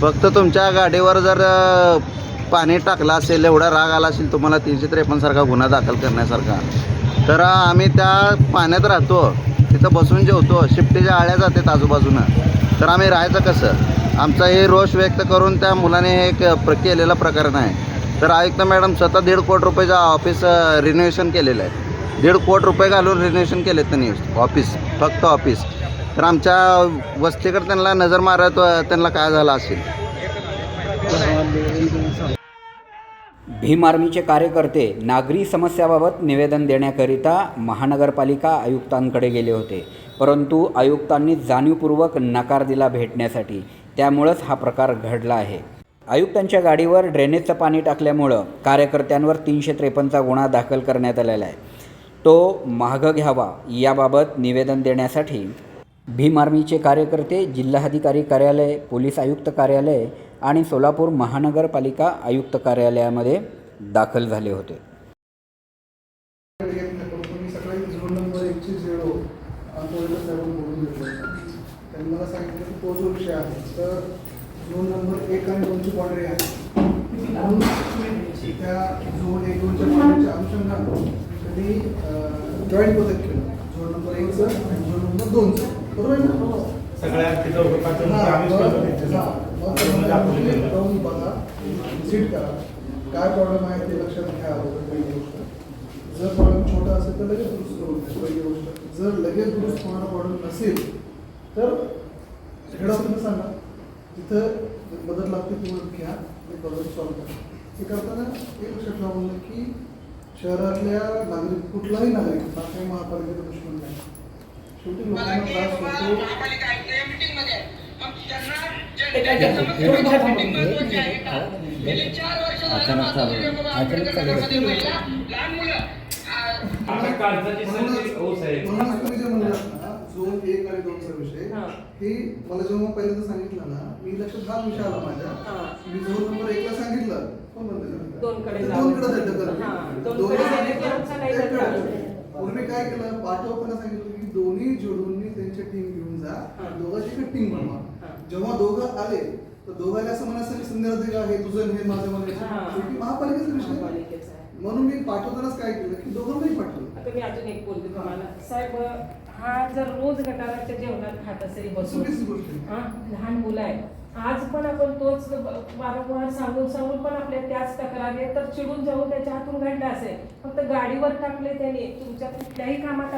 फक्त तुमच्या गाडीवर जर पाणी टाकलं असेल एवढा राग आला असेल तुम्हाला तीनशे त्रेपन्नसारखा गुन्हा दाखल करण्यासारखा. तर आम्ही त्या पाण्यात राहतो तिथं बसून जेवतो शिफ्टीच्या आळ्या जातात आजूबाजूनं. तर आम्ही राहायचं कसं? आमचा हे रोष व्यक्त करून त्या मुलाने हे एक प्र केलेला प्रकरण आहे. तर आयुक्त मॅडम स्वतः दीड कोटी रुपयाचं ऑफिस रिनोव्हेशन केलेलं आहे. दीड कोटी रुपये घालून रिनोव्हेशन केले त्यांनी. ऑफिस फक्त ऑफिस तर आमच्या वस्तीकडे त्यांना नजर मारत त्यांना काय झालं असेल? भीम आर्मीचे कार्यकर्ते नागरी समस्याबाबत निवेदन देण्याकरिता महानगरपालिका आयुक्तांकडे गेले होते. परंतु आयुक्तांनी जाणीवपूर्वक नकार दिला भेटण्यासाठी. त्यामुळंच हा प्रकार घडला आहे. आयुक्तांच्या गाडीवर ड्रेनेजचं पाणी टाकल्यामुळं कार्यकर्त्यांवर तीनशे त्रेपन्नचा गुन्हा दाखल करण्यात आलेला आहे. तो मागं घ्यावा याबाबत निवेदन देण्यासाठी भीम आर्मीचे कार्यकर्ते जिल्हाधिकारी कार्यालय पोलीस आयुक्त कार्यालय आणि सोलापूर महानगरपालिका आयुक्त कार्यालयामध्ये दाखल झाले होते. झोन नंबर त्यांनी मला सांगितलं की तो जो विषय आहे तर झोन नंबर एक आणि दोनची आहे म्हणून त्या झोन एक दोनच्या अनुषंगानं त्यांनी जॉईंट केलं झोन नंबर एकचं आणि झोन नंबर दोनचं बरोबर आहे ना? सगळ्या तिथं पाठवून हा, आम्हीच मग- करतो हा, त्यांच्यासाठी. मग करून तुम्ही दाखवलेलं. जाऊन बघा व्हिजिट करा. काय प्रॉब्लेम आहे ते लक्षात घ्या अगोदर पहिली गोष्ट. जर प्रॉब्लेम छोटा असेल तर लगेच दुरुस्त करून घ्या पहिली गोष्ट. जर लगेच दुरुस्त होणारा प्रॉब्लेम नसेल तर हेड ऑफिसला सांगा. तिथं मदत लागते ती मदत घ्या आणि प्रॉब्लेम सॉल्व्ह करा. हे करताना एक लक्षात ठेवा की शहरातल्या नागरिक कुठलाही नागरिक हा काही महापालिकेचा दुश्मन नाही. शेवटी लोकांना त्रास होतो अचानक चालू अचानक चालू आता काळजाची सर्दी हो साहेब म्हणूनच तुम्ही जे म्हणलात ना झोन एक आणि दोनचा विषय हा. हे मला जेव्हा पहिल्यांदा सांगितलं ना मी लक्षात हा विषय आला माझ्या हा. मी झोन नंबर एकला सांगितलं कोण म्हणतं त्याला? दोनकडे ते जावं. दोनकडे जायचं करा. हा, दोनकडे दोनकडे जायचं सांगितलं, की आमचा काही एककडे त्रास जायचं. नाही. म्हणून मी काय केलं पाठवताना सांगितलं की दोन्ही जोडूंनी त्यांच्या टीम घेऊन जा दोघांची एक टीम हा. बनवा जेव्हा दोघं आले तर दोघांना असं म्हणायचं की संध्या का हे तुझं हे माझं. म्हणायचं शेवटी महापालिकेचा विषय आहे. आहे. म्हणून मी पाठवतानाच काय केलं की दोघांनाही पाठवलं आता मी अजून एक बोलते तुम्हाला साहेब हा जर रोज गटाराच्या जेवणात खात असेल बसून आहे. हा, लहान मुलं आहे आज पण आपण तोच वारंवार सांगून सांगून पण आपल्या त्याच तक्रारी आहेत तर चिडून जाऊन त्याच्या हातून घडलं असेल. फक्त गाडीवर टाकले त्याने. तुमच्या कुठल्याही कामात.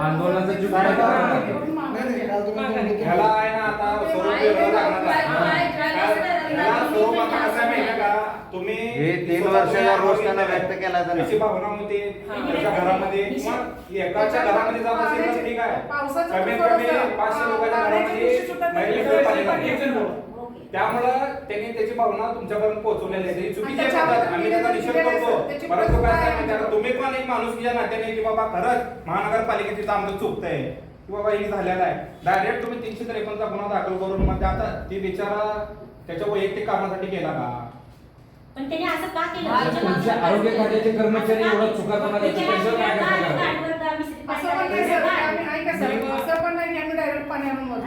आंदोलनाचं तुम्ही हे तीन वर्षाचा रोष त्यांना व्यक्त केला. त्याची भावना होती त्याच्या घरामध्ये किंवा एकाच्या घरामध्ये जात असेल तर ठीक आहे. पावसाचं कमीत पण कमी थोडंसं- पाचशे हा, लोकांच्या पाण्याच्या घरामध्ये दिवशी सुद्धा ते महिलेचं पाणी पाणी लागते. येतं. त्यामुळं त्यांनी त्याची भावना तुमच्यापर्यंत पोहोचवलेली आहे. चुकीची आणि आहे त्याच्यावर आम्ही त्याचा निषेध करतो. त्याची परंतु काय आहे. तुम्ही पण एक माणूस या नात्याने की बाबा खरंच महानगरपालिकेत तिथं आमचं चुकतंय. की बाबा हे झालेलं आहे. डायरेक्ट तुम्ही तीनशे त्रेपन्नचा गुन्हा दाखल करून मग ते आता ती बिचारा त्याच्या वैयक्तिक कारणासाठी केला का? पण त्याने असं का केलं? तुमच्या आरोग्य खात्याचे कर्मचारी एवढा चुका करणार आहेत, त्याच्यावर काय करणार? असं पण नाही आम्ही असं पण नाही की आम्ही.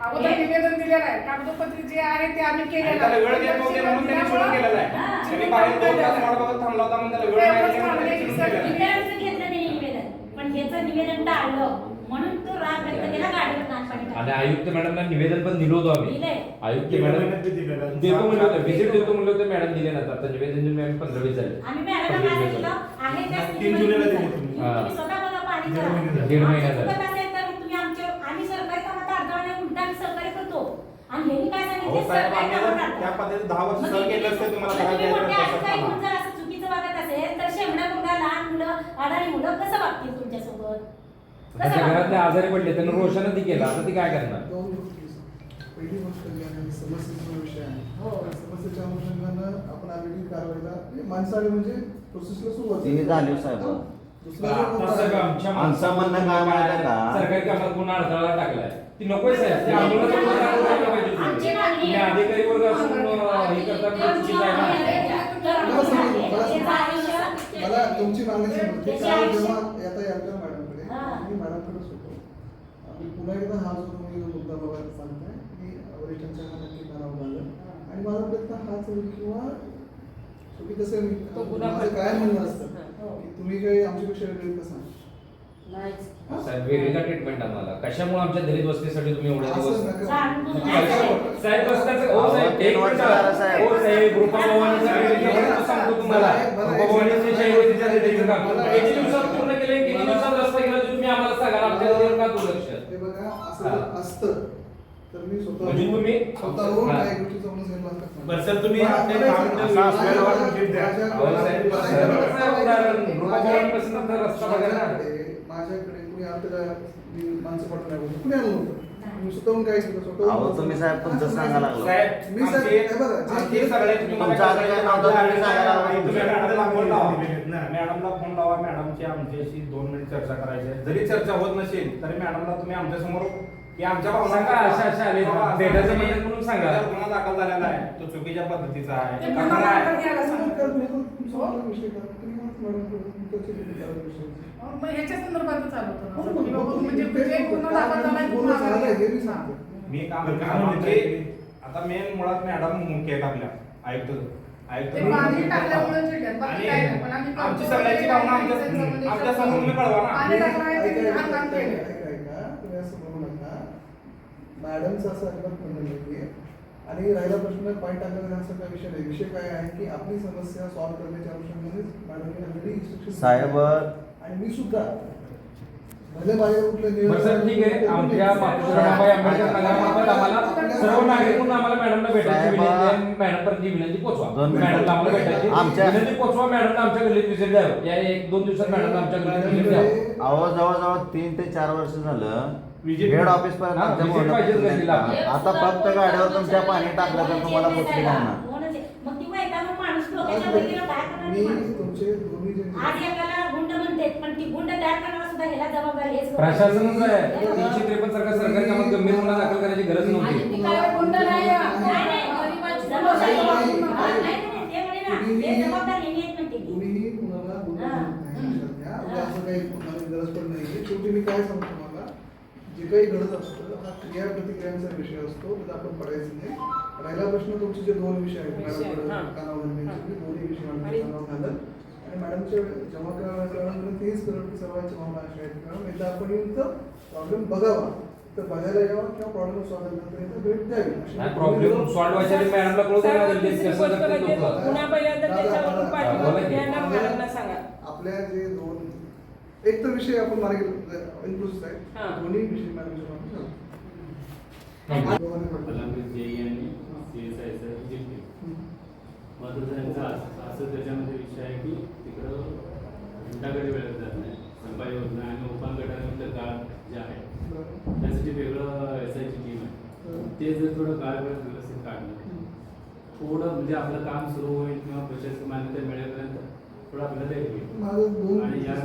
अगोदर निवेदन दिलेलं आहे. कागदोपत्री जे आहे ते आम्ही आणि केलेलं त्याला वेळ देत नव्हते म्हणून त्यांनी सोडून केलेलं आहे. त्यांनी बाहेर दोन तास वाट बघत थांबला होता म्हणून त्याला वेळ नाही दिली म्हणून त्यांनी सोडून केलेलं आहे. घेतलं त्याने निवेदन पण ह्याचं निवेदन टाळलं म्हणून तो राग व्यक्त केला गाडीवर आणि टाकलं. आयुक्त मॅडमला निवेदन पण दिलं होतं आम्ही दिलंय. आयुक्त दिलं मॅडम. देतो म्हणलं होतं व्हिजिट देतो म्हणलं होतं मॅडम दिले नंतर आता निवेदन देऊन आम्ही पंधरा वीस झाले आम्ही मॅडमला काय सांगितलं आहे त्या तीन स्थितीमध्ये जुलैला तुम्ही दिली तुम्ही. जा. तुम्ही स्वतः बघा पाणी दीड करा. महिने झाले. दीड महिना आमचं झाले. चुकत असेल तर तुम्ही आमच्या आम्ही सरकारी कामात अडथळा नाही उलटा आम्ही सहकार्य करतो आणि ह्यांनी काय अहो सांगितलं साहेब सरकारी आम्ही कामात जर अडथळा. त्या पद्धतीने दहा वर्ष सहन केलं असतं तुम्हाला मग काय तुम्ही द्यायचं मोठे तसंच अधिकारी सांगा. म्हणून जर असं चुकीचं वागत असेल तर मुलगा लहान मुलं अडाणी मुलं कसं वागतील तुमच्यासोबत त्याच्या घरातले? आजारी पडले त्यांना रोषानं ती केला आता ती काय करणार दोन गोष्टी आहेत. पहिली गोष्ट जी आहे ही समस्येचा विषय आहे. त्या समस्येच्या अनुषंगानं आपण आलेली कारवाईला म्हणजे माणसाळी म्हणजे प्रोसेसला सुरुवात ती झाली साहेब. दुसरा जो आता मुद्दा सगळं आहे- आमच्या आमचं म्हणणं काय माहिती आहे का? सरकारी कामात अडथळा टाकलाय ती नकोय साहेब ती आंदोलनाचा गुन्हा दाखल करायला पाहिजे आमची तुम्ही. मागणी तुम्ही आहे. अधिकारी वर्ग असून अं, हे करता चुकीचं आहे ना मला तुमची मागणी समजते जेव्हा आता. मी मॅडमकडेच होतो. आणि पुन्हा एकदा हा जो तुम्ही मुद्दा बघायला सांगताय की वरिष्ठांच्या हा नक्की करावं लागेल आणि माझा प्रयत्न हाच होईल किंवा शेवटी कसं आहे मी- तो गुन्हा माझं काय म्हणणं असतं हो. की तुम्ही काही आमच्यापेक्षा वेगळे कसं. साहेब ट्रीटमेंट आम्हाला? कशामुळे आमच्या दलित वस्तीसाठी तुम्ही एवढ्या दिवस साहेब रस्त्याचं हो साहेब तीन एक मिनिट. हो साहेब सांगतो तुम्हाला. नदीवर का दुर्लक्ष हे बघा असं हा. असतं तर मी स्वतः म्हणजे तुम्ही स्वतःहून हा. काही गोष्टी समजून घेतला असता. बरं, सर, तुम्ही आपले काम असं द्या. अहो, साहेब, उदाहरण, तर रस्ता बघा ना. माझ्याकडे माझ्याकडे कुणी आपल्याला मी माणसं पाठवून नाही बोलतो. कुणी आलं नव्हतं मी स्वतःहून काय केलं स्वतःहून अहो, तुम्ही साहेब तुमचं सांगा लागलो. साहेब मी साहेब, आमचे- हे बघा, जे आमचे केलं- सगळे तुम्ही मला तुमचा काय अधिकार सांगितलं? नव्हता, तुम्ही सांगायला लागला. तुम्ही मॅडमला फोन लावा मॅडमला फोन लावा मॅडमची आमच्याशी दोन मिनिट चर्चा करायची आहे. जरी चर्चा होत नसेल तरी मॅडमला तुम्ही आमच्यासमोर की आमच्या भावना सांगा, अशा- अशा आले. बाबा, असं भेटायचं तुम्ही- म्हणजे म्हणून सांगा. त्याच्यावर गुन्हा दाखल झालेला आहे तो चुकीच्या पद्धतीचा आहे. मग ह्याच्या संदर्भात चालू होतं ना. की बाबा तुम्ही जे गुन्हा दाखल झालाय, मी काम आता मेन मुळात मॅडम मुख्य आहेत आपल्या आयुक्त ते पाणी टाकल्यामुळे चिडल्यात. बाकी आणि काय नाही. पण आम्ही आमची करतो. सगळ्याची भावना आमच्या त्याच्यामध्ये आमच्यासमोर तुम्ही कळवा ना पाणी टाकलं आहे, ऐका, त्यांनी ऐका, काम ऐका, केलं. ऐका, ऐका. तुम्ही असं म्हणू नका मॅडमचं असं अजिबात म्हणणं नाहीये आणि राहिला प्रश्न पॉईंट टाकण्याचा असा काय विषय नाही विषय काय आहे की आपली समस्या सॉल्व्ह करण्याच्या अनुषंगानेच मॅडमने ऑलरेडी इन्स्ट्रक्शन साहेब आणि मी सुद्धा बरं सर ठीक आहे. आमच्या मातोश्रीबाई आंबेडकर नगरामार्फत आम्हाला सर्व नागरिक म्हणून आम्हाला मॅडमला भेटायची साहेब, विनंती आहे. मॅडम पर्यंत ही विनंती पोहोचवा दोन मिनिटं. मॅडमला आम्हाला भेटायची आमच्या- विनंती पोहोचवा मॅडमला आमच्या गल्लीत विजिट द्यावं. या एक दोन दिवसात मॅडमला आमच्या गल्लीत विजिट द्यावं. अहो जवळजवळ तीन ते चार वर्ष झालं Visit- हेड ऑफिस पर्यंत हा, आमच्या visit बोर्डात पाहिजे पोहोचले गल्लीला. नाही. आता फक्त गाडीवर तुमच्या पाणी टाकलं तर तुम्हाला पोचली भावना कोणाचे? मग ती वैतागून माणूस काय करणार आज एकाला गुंड म्हणते पण ती गुंड तयार करणारा सुद्धा ह्याला जबाबदारी हेच लोक. प्रशासनच आहे तीनशे त्रेपन्न सारखा सरकारी कामात गंभीर गुन्हा दाखल करायची गरज नव्हती. तुम्हीही कुणाला बोलू हा. उद्या असं काही कुणाला गरज पण शेवटी मी काय सांगतो तुम्हाला जे काही घडत असतं हा क्रिया प्रतिक्रियांचा विषय असतो त्यात आपण पडायचं नाही राहिला प्रश्न तुमचे जे दोन विषय आहेत हा. कानावर दोन्ही विषय मॅडमच्या आणि- कानावर घालत जमा करायला तेच करत की सर्वांच्या भावना अशा आहेत. कारण एकदा आपण येऊन तर प्रॉब्लेम बघावा तर बघायला यावा किंवा प्रॉब्लेम सॉल्व्ह करण्यापर्यंत भेट द्यावी. प्रॉब्लेम दोन- सॉल्व्ह व्हायच्या मॅडमला कळू म्हणजे सांगा. आपल्या जे दोन एक तर विषय आपण मार्गे इन्क्लुसिव्ह हा. आहे. दोन्ही विषय त्यांचा असं त्याच्यामध्ये विषय आहे की तिकडं घंटाकडे वेळेत जात नाही होत नाही आणि ओपन गटामधलं काळ जे आहे त्यासाठी वेगळं एस आयची टीम आहे ते जर थोडं काळ वेळ व्यवस्थित काढलं थोडं म्हणजे आपलं काम सुरू होईल किंवा प्रशासकीय मान्यता मिळेपर्यंत थोडं आपल्याला हे होईल दोन आणि या-.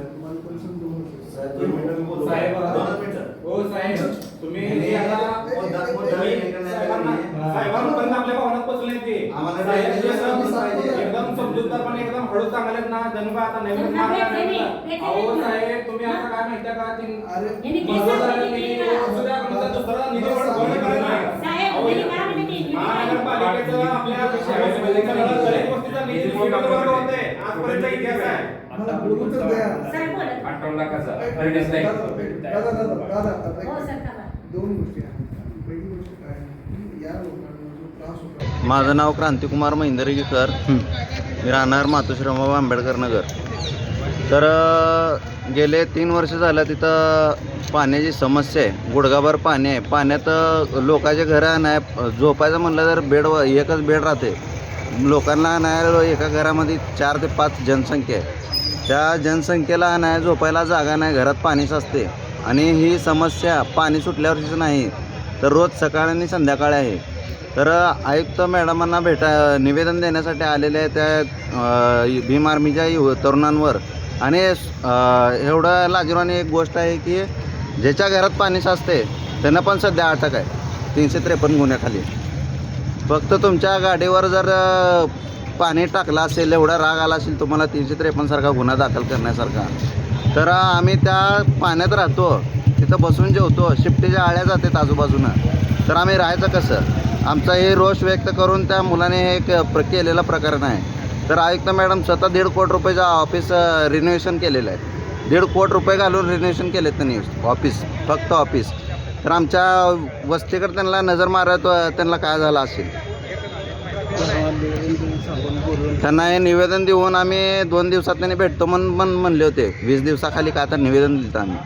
साहेब हो साहेब हे तुम्ही साहेबांना साहेबांपर्यंत आपल्या भावनात पोचले ते आम्हाला साहेब भेटायचं एकदम- पाहिजे. एकदम समजूतदारपणे एकदम हळूच सांगायला ना काय आता नवीन त्यांना मार्ग भेटले नाही. नाही, भेटले अहो नाही. साहेब तुम्ही आता काय माहितीये का ते अरे यांनी केस मंजूर दाखल झालेली केली ना. असू द्या, कोणता दुसरा निधी वळ- वळ करायला नाही. साहेब, अहो, त्यांनी काय म्हणले ते? महानगरपालिकेचं आपल्या शहरामध्ये सगळं दलित वस्तीचा निधी स्वीकारलं वर्ग होते आजपर्यंत इतिहास आहे मला बोलू तर द्या. साहेब बोलत. अठ्ठावन्न लाखाचा एक- अडीच नाही. दादा, दादा, दादा, दादा, दादा, एक हो, मिनिट. सर, थांबा. दोन गोष्टी आहेत पहिली गोष्ट काय आहे माझं नाव क्रांतिकुमार महिंदरगीकर. मी राहणार मातोश्रीरामबाबा आंबेडकर नगर. तर गेले तीन वर्ष झालं तिथं पाण्याची समस्या आहे. गुडगाभर पाणी आहे. पाण्यात लोकांचे घरं नाही झोपायचं म्हणलं तर बेड एकच बेड राहते. लोकांना नाही एका घरामध्ये चार ते पाच जनसंख्या आहे. त्या जनसंख्येला नाही झोपायला जागा नाही. घरात पाणी साचते आणि ही समस्या पाणी सुटल्यावरचीच नाही. तर रोज सकाळ आणि संध्याकाळी आहे. तर आयुक्त मॅडमांना भेटा निवेदन देण्यासाठी आलेले आहे त्या भीम आर्मीच्या युव तरुणांवर. आणि एवढं लाजीवानी एक गोष्ट आहे की ज्याच्या घरात पाणी साचते त्यांना पण सध्या अटक आहे. तीनशे त्रेपन्न गुन्ह्याखाली. फक्त तुमच्या गाडीवर जर पाणी टाकलं असेल एवढा राग आला असेल तुम्हाला तीनशे त्रेपन्नसारखा गुन्हा दाखल करण्यासारखा. तर आम्ही त्या पाण्यात राहतो. तिथं बसून जेवतो शिफ्टीच्या आळ्या जातात आजूबाजूनं. तर आम्ही राहायचं कसं? आमचा हे रोष व्यक्त करून त्या मुलाने हे एक प्र केलेलं प्रकरण आहे. तर आयुक्त मॅडम स्वतः दीड कोटी रुपयेचा ऑफिस रिनोव्हेशन केलेलं आहे. दीड कोटी रुपये घालून रिनोव्हेशन केले त्यांनी. ऑफिस फक्त ऑफिस. तर आमच्या वस्तीकडे त्यांना नजर मारत त्यांना काय झालं असेल? त्यांना हे निवेदन देऊन आम्ही दोन दिवसात त्यांनी भेटतो म्हणून पण म्हणले होते. वीस दिवसाखाली काय तर निवेदन दिलं आम्ही.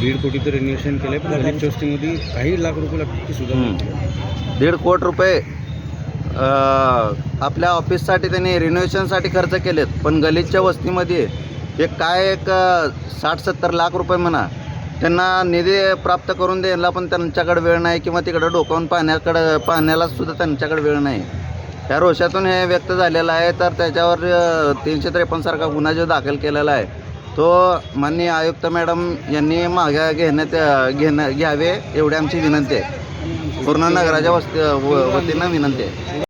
दीड कोटीचं रिन्युएशन केलंय पण गणेश चौष्टीमध्ये काही लाख रुपये लागतील सुद्धा. दीड कोट रुपये अं, आपल्या ऑफिससाठी त्यांनी रिनोव्हेशनसाठी खर्च केलेत पण गलितच्या वस्तीमध्ये एक काय एक साठ सत्तर लाख रुपये म्हणा त्यांना निधी प्राप्त करून द्यायला पण त्यांच्याकडे वेळ नाही किंवा तिकडं डोकावून पाहण्याकडं पाहण्याला सुद्धा त्यांच्याकडे वेळ नाही. त्या रोषातून हे व्यक्त झालेलं आहे तर त्याच्यावर तीनशे त्रेपन्नसारखा गुन्हा जो दाखल केलेला आहे तो माननीय आयुक्त मॅडम यांनी मागे घेण्यात घेणं घ्यावे एवढी आमची विनंती आहे. पूर्ण नगराच्या वस्ती व- वतीनं विनंती आहे.